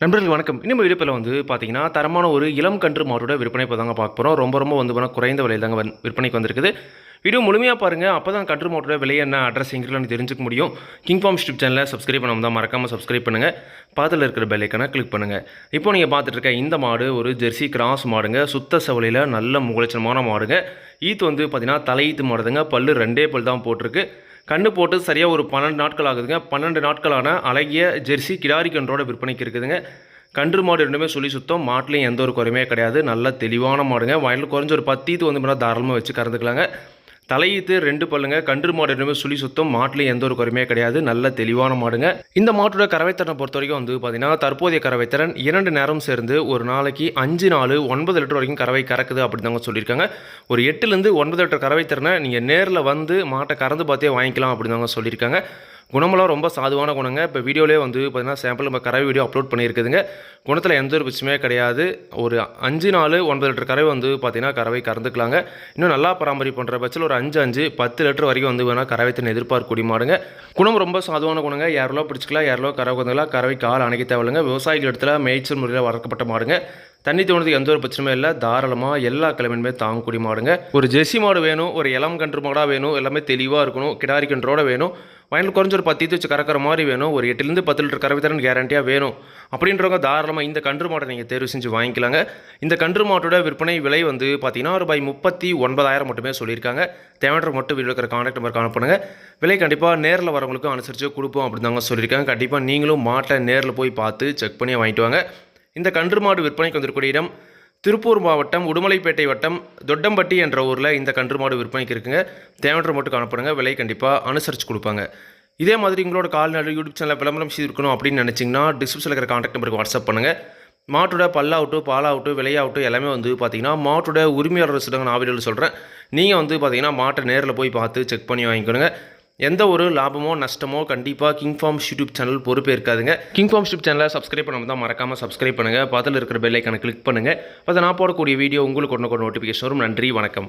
நண்பர்கள் வணக்கம். இன்னும் விடுப்பில் வந்து பார்த்தீங்கன்னா தரமான ஒரு இளம் கன்று மாட்டோட விற்பனை இப்போ தாங்க பார்க்க போகிறோம் ரொம்ப ரொம்ப வந்து போனால் குறைந்த விலையில் தாங்க விற்பனைக்கு வந்திருக்குது. வீடியோ முழுமையாக பாருங்கள் அப்போ தான் கன்று மாட்டோட விலை என்ன அட்ரஸ் எங்கன்னு தெரிஞ்சுக்க முடியும். கிங் ஃபார்ம் யூடியூப் சேனலை சப்ஸ்கிரைப் பண்ணாம தான் மறக்காமல் சப்ஸ்கிரைப் பண்ணுங்கள் பாதத்தில் இருக்கிற பெல்லைக்கான கிளிக் பண்ணுங்கள் இப்போ நீங்கள் பார்த்துட்டு இருக்க இந்த மாடு ஒரு ஜெர்சி கிராஸ் மாடுங்க. சுத்த சவலையில் நல்ல முகலட்சணமான மாடுங்க. ஈத்து வந்து பார்த்தீங்கன்னா தலையீத்து மாடுதுங்க. பல்லு ரெண்டே பல் தான் போட்டிருக்கு. கண்ணு போட்டு சரியாக ஒரு பன்னெண்டு நாட்கள் ஆகுதுங்க. பன்னெண்டு நாட்களான அழகிய ஜெர்சி கிடாரி கன்றோட விற்பனைக்கு இருக்குதுங்க. கன்று மாடு ரெண்டுமே சொல்லி சுத்தம். மாட்டிலையும் எந்த ஒரு குறையுமே கிடையாது. நல்ல தெளிவான மாடுங்க. வயலில் குறைஞ்ச ஒரு பத்தீத்து வந்து தாராளமாக வச்சு கறந்துக்கலாங்க. தலையீத்து ரெண்டு பல்லுங்க கன்று மாடு ரெண்டுமே சுழி சுத்தம் மாட்டுலையும் எந்த ஒரு குறையுமே கிடையாது. நல்ல தெளிவான மாடுங்க. இந்த மாட்டோட கறவைத்திறனை பொறுத்த வரைக்கும் வந்து பார்த்தீங்கன்னா தற்போதைய கறவைத்திறன் இரண்டு நேரம் சேர்ந்து ஒரு நாளைக்கு அஞ்சு நாலு ஒன்பது லிட்டர் வரைக்கும் கறவை கறக்குது அப்படின்னு தாங்க சொல்லியிருக்காங்க. ஒரு எட்டுலேருந்து ஒன்பது லிட்டர் கறவைத்திறனை நீங்கள் நேரில் வந்து மாட்டை கறந்து பார்த்தே வாங்கிக்கலாம் அப்படின்னு தாங்க சொல்லியிருக்காங்க. குணமெல்லாம் ரொம்ப சாதுவான குணங்க. இப்போ வீடியோலேயே வந்து பார்த்தீங்கன்னா சாம்பிள் நம்ம கறவை வீடியோ அப்லோட் பண்ணியிருக்குதுங்க. குணத்தில் எந்த ஒரு பிரச்சனையுமே கிடையாது. ஒரு அஞ்சு நாலு ஒன்பது லிட்டர் கறவை வந்து பார்த்தீங்கன்னா கறவை கறந்துக்கலாங்க. இன்னும் நல்லா பராமரி பண்ணுற பட்சத்தில் ஒரு அஞ்சு அஞ்சு பத்து லிட்டர் வரைக்கும் வந்து வேணால் கறவைத்தின் எதிர்பார்க்கக்கூடிய மாடுங்க குணம் ரொம்ப சாதுவான குணங்க. யாரெல்லோ பிடிச்சிக்கலாம் யாரெல்லோ கறவை வந்துக்கலாம் கறவை கால் அணைக்க தேவையில்லைங்க. விவசாயிகள் இடத்துல மேய்ச்சல் முறையில் வளர்க்கப்பட்ட மாடுங்க. தண்ணி தோணுறதுக்கு எந்த ஒரு பிரச்சனையும் இல்லை. தாராளமாக எல்லா கிழமையுமே தாங்கக்கூடிய மாடுங்க. ஒரு ஜெர்சி மாடு வேணும் ஒரு இளம் கன்று மாடாக வேணும் எல்லாமே தெளிவாக இருக்கணும் கிடாரி கன்றோட வேணும் வயலில் குறைஞ்ச ஒரு பத்து வச்சு கறக்கிற மாதிரி வேணும் ஒரு எட்டுலேருந்து பத்து லிட்டர் கறவை தரன் கேரண்டியாக வேணும். அப்படின்றவங்க தாராளமாக இந்த கன்று மாட்டை நீங்கள் தேர்வு செஞ்சு வாங்கிக்கலாங்க. இந்த கன்று மாட்டோட விற்பனை விலை வந்து பார்த்தீங்கன்னா ரூபாய் முப்பத்தி ஒன்பதாயிரம் மட்டுமே சொல்லியிருக்காங்க. தேவையான மட்டும் வீடியோ இருக்கிற கான்டாக்ட் நம்பருக்கு அனுப்புனுங்க விலை கண்டிப்பாக நேரில் வரவங்களுக்கும் அனுசரித்து கொடுப்போம் அப்படின்னு தாங்க சொல்லியிருக்காங்க. கண்டிப்பாக நீங்களும் மாட்டை நேரில் போய் பார்த்து செக் பண்ணி வாங்கிட்டு வாங்க. இந்த கன்று மாடு விற்பனைக்கு வந்திருக்கூடிய இடம் திருப்பூர் மாவட்டம் உடுமலைப்பேட்டை வட்டம் தொட்டம்பட்டி என்ற ஊரில் இந்த கன்று மாடு விற்பனைக்கு இருக்குங்க. தேவையற்ற மட்டும் காணப்படுங்க. விலை கண்டிப்பாக அனுசரித்து கொடுப்பாங்க. இதே மாதிரி உங்களோட கால்நடை யூடியூப் சேனலில் விளம்பரம் செய்திருக்கணும் அப்படின்னு நினச்சிங்கன்னா டிஸ்கிரிப்ஷனில் இருக்கிற காண்டாக்ட் நம்பருக்கு வாட்ஸ்அப் பண்ணுங்கள் மாட்டோட பல்லாகட்டும் பாலாகட்டும் விலையாகட்டும் எல்லாமே வந்து பார்த்தீங்கன்னா மாட்டோட உரிமையாளர் சொல்லுங்க நான் வீடியோவில் சொல்கிறேன் நீங்கள் வந்து பார்த்தீங்கன்னா மாட்டை நேரில் போய் பார்த்து செக் பண்ணி வாங்கிக்கணுங்க. எந்த ஒரு லாபமோ நஷ்டமோ கண்டிப்பாக கிங் ஃபார்ம் யூடியூப் சேனல் பொறுப்பே இருக்காதுங்க கிங் ஃபார்ம் யூடியூப் சேனலை சப்ஸ்கிரைப் பண்ணாமல் தான் மறக்காமல் சப்ஸ்கிரைப் பண்ணுங்கள் பக்கத்தில் இருக்கிற பெல்லைக்கான கிளிக் பண்ணுங்கள் அதை நான் போடக்கூடிய வீடியோ உங்களுக்கு ஒன்று நோட்டிஃபிகேஷன் வரும். நன்றி வணக்கம்.